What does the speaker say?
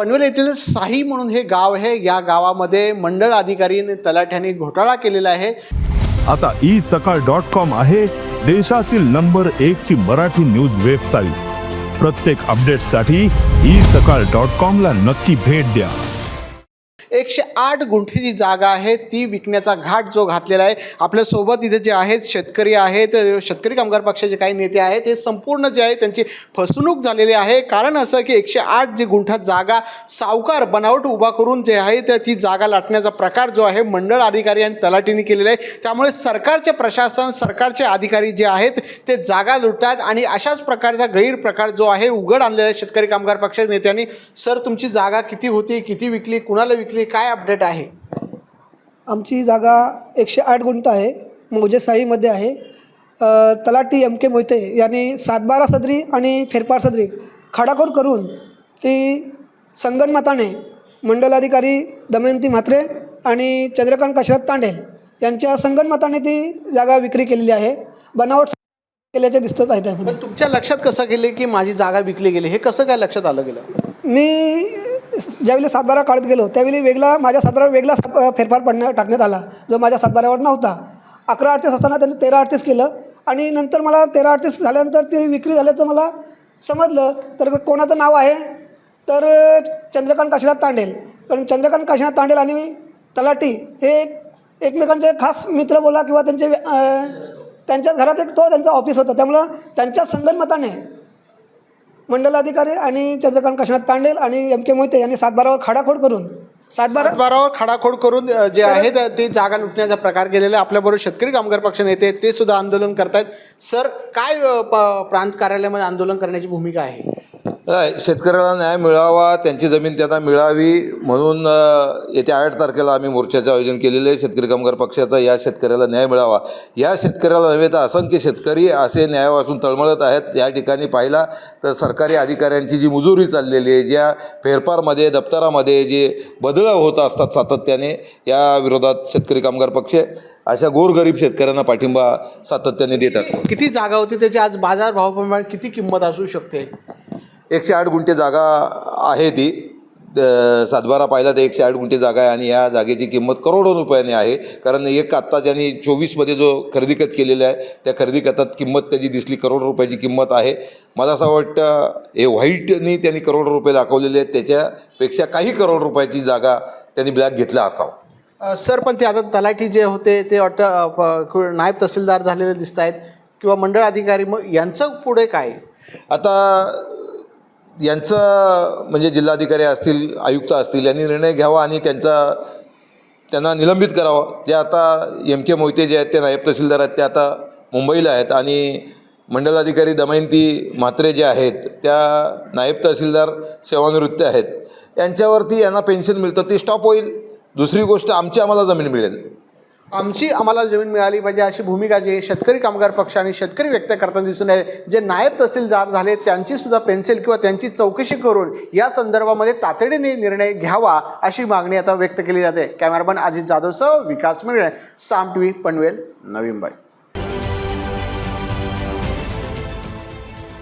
पनवेल येथील साही म्हणून हे गाव आहे. या गावामध्ये मंडळ अधिकारी तलाठ्याने तलाठ्यांनी घोटाळा केलेला आहे. आता ई सकाळ डॉट कॉम आहे देशातील नंबर एक ची मराठी न्यूज वेबसाईट प्रत्येक अपडेटसाठी ई सकाळ डॉट कॉम ला नक्की भेट द्या. एकशे आठ गुंठेची जागा आहे ती विकण्याचा घाट जो घातलेला आहे आपल्यासोबत इथे जे आहेत शेतकरी आहेत शेतकरी कामगार पक्षाचे काही नेते आहेत हे संपूर्ण जे आहे त्यांची फसवणूक झालेली आहे. कारण असं की एकशे आठ जी गुंठा जागा सावकार बनावट उभा करून जे आहे तर ती जागा लाटण्याचा प्रकार जो आहे मंडळ अधिकारी आणि तलाटीने केलेला आहे. त्यामुळे सरकारचे प्रशासन सरकारचे अधिकारी जे आहेत ते जागा लुटतात आणि अशाच प्रकारचा गैरप्रकार जो आहे उघड आणलेला आहे शेतकरी कामगार पक्षाच्या नेत्यांनी. सर तुमची जागा किती होती? किती विकली? कुणाला विकली? काय अपडेट आहे? आमची जागा एकशे आठ गुंठ आहे मौजे साईमध्ये आहे. अ, तलाठी एम के मोहिते यांनी सातबारा सदरी आणि फेरफार सदरी खाडाखोड करून ती संगनमताने मंडलाधिकारी दमयंती म्हात्रे आणि चंद्रकांत काशीनाथ तांडेल यांच्या संगनमताने ती जागा विक्री केलेली आहे. बनावट केल्याचे दिसत आहे त्यामध्ये. तुमच्या लक्षात कसं गेले की माझी जागा विकली गेली? हे कसं काय लक्षात आलं गेलं? मी ज्यावेळी सातबारा काढत गेलो त्यावेळी वेगळा माझ्या सातबारा वेगळा सात फेरफार पडण्या टाकण्यात आला जो माझ्या सातबाऱ्यावर नव्हता. अकरा अडतीस असताना त्यांनी तेरा अडतीस केलं आणि नंतर मला तेरा अडतीस झाल्यानंतर ते विक्री झाल्याचं मला समजलं. तर कोणाचं नाव आहे? तर चंद्रकांत काशीनाथ तांडेल. कारण चंद्रकांत काशीनाथ तांडेल आणि तलाटी हे एक एकमेकांचे खास मित्र बोला किंवा त्यांचे त्यांच्या त्यांच्याच घरात एक तो त्यांचा ऑफिस होता. त्यामुळं त्यांच्या संगनमताने मंडलाधिकारी आणि चंद्रकांत काशीनाथ तांडेल आणि एम के मोहिते यांनी सातबारावर खाडाखोड करून सातबारा सातबारावर खडाखोड करून जे आहेत ते जागा लुटण्याचा प्रकार केलेला आहे. आपल्याबरोबर शेतकरी कामगार पक्ष नेते ते सुद्धा आंदोलन करतायत. सर काय प्रांत कार्यालयामध्ये आंदोलन करण्याची भूमिका आहे? शेतकऱ्याला न्याय मिळावा त्यांची जमीन त्यांना मिळावी म्हणून येत्या आठ तारखेला आम्ही मोर्चाचं आयोजन केलेलं आहे. शेतकरी कामगार पक्षाचा या शेतकऱ्याला न्याय मिळावा. या शेतकऱ्याला नव्हे तर असंख्य शेतकरी असे न्याय वाचून तळमळत आहेत. या ठिकाणी पाहिला तर सरकारी अधिकाऱ्यांची जी मुजुरी चाललेली आहे ज्या फेरफारमध्ये दप्तरामध्ये जे बदलाव होत असतात सातत्याने या विरोधात शेतकरी कामगार पक्ष अशा गोरगरीब शेतकऱ्यांना पाठिंबा सातत्याने देत असतो किती जागा होती त्याची? आज बाजार भावाप्रमाणे किती किंमत असू शकते? एकशे आठ गुंठे जागा आहे ती. द- सातबारा पाहिला तर एकशे आठ गुंठे जागा आहे आणि या जागेची किंमत करोडो रुपयाने आहे. कारण एक आत्ता ज्यांनी चोवीसमध्ये जो खरेदी खत केलेला आहे त्या खरेदी खतात किंमत त्याची दिसली करोड रुपयाची किंमत आहे. मला असं वाटतं हे व्हाईटनी त्यांनी करोड रुपये दाखवलेले आहेत त्याच्यापेक्षा काही करोड रुपयाची जागा त्यांनी ब्लॅक घेतला असावा. सर पण ते आता तलाठी जे होते ते वाटतं नायब तहसीलदार झालेले दिसत आहेत किंवा मंडळ अधिकारी मग यांचं पुढे काय? आता यांचं म्हणजे जिल्हाधिकारी असतील आयुक्त असतील यांनी निर्णय घ्यावा आणि त्यांचा त्यांना निलंबित करावं. जे आता एम के मोहिते जे आहेत ते नायब तहसीलदार आहेत ते आता मुंबईला आहेत आणि मंडलाधिकारी दमयंती म्हात्रे जे आहेत त्या नायब तहसीलदार सेवानिवृत्त आहेत. यांच्यावरती यांना पेन्शन मिळतं ती स्टॉप होईल. दुसरी गोष्ट आमची आम्हाला जमीन मिळेल. आमची आम्हाला जमीन मिळाली पाहिजे अशी भूमिका जी शेतकरी कामगार पक्ष आणि शेतकरी व्यक्त करताना दिसून आहे जे नायब तहसीलदार झाले त्यांचीसुद्धा पेन्सिल किंवा त्यांची चौकशी करून या संदर्भामध्ये तातडीने निर्णय घ्यावा अशी मागणी आता व्यक्त केली जाते. कॅमेरामन अजित जाधवसह विकास मिळणे साम टी व्ही पनवेल नवी मुंबई